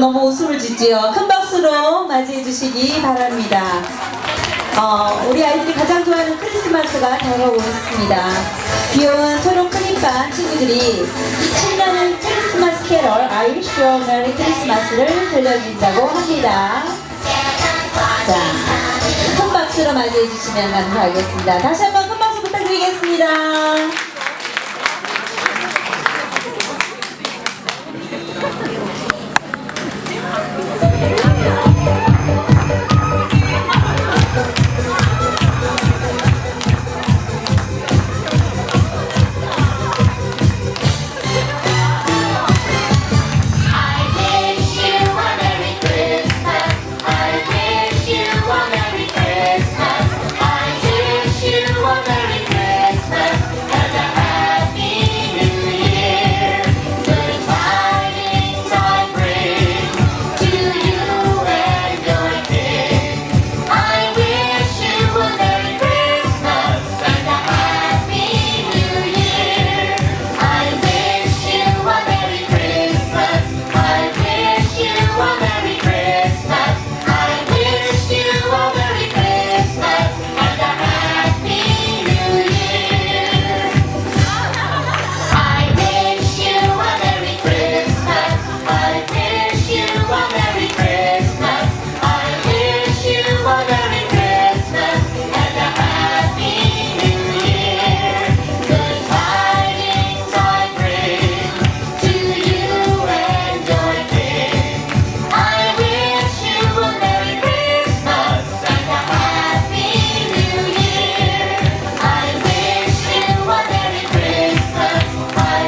너무 웃음을 짓지요. 큰 박수로 맞이해 주시기 바랍니다. 어, 우리 아이들이 가장 좋아하는 크리스마스가 다가오고 있습니다. 귀여운 초록 크림반 친구들이 2007년 크리스마스 캐럴 아이리쉬 메리 크리스마스를 들려주신다고 합니다. 자, 큰 박수로 맞이해 주시면 감사하겠습니다. 다시 한번 큰 박수 부탁드리겠습니다. Merry Christmas.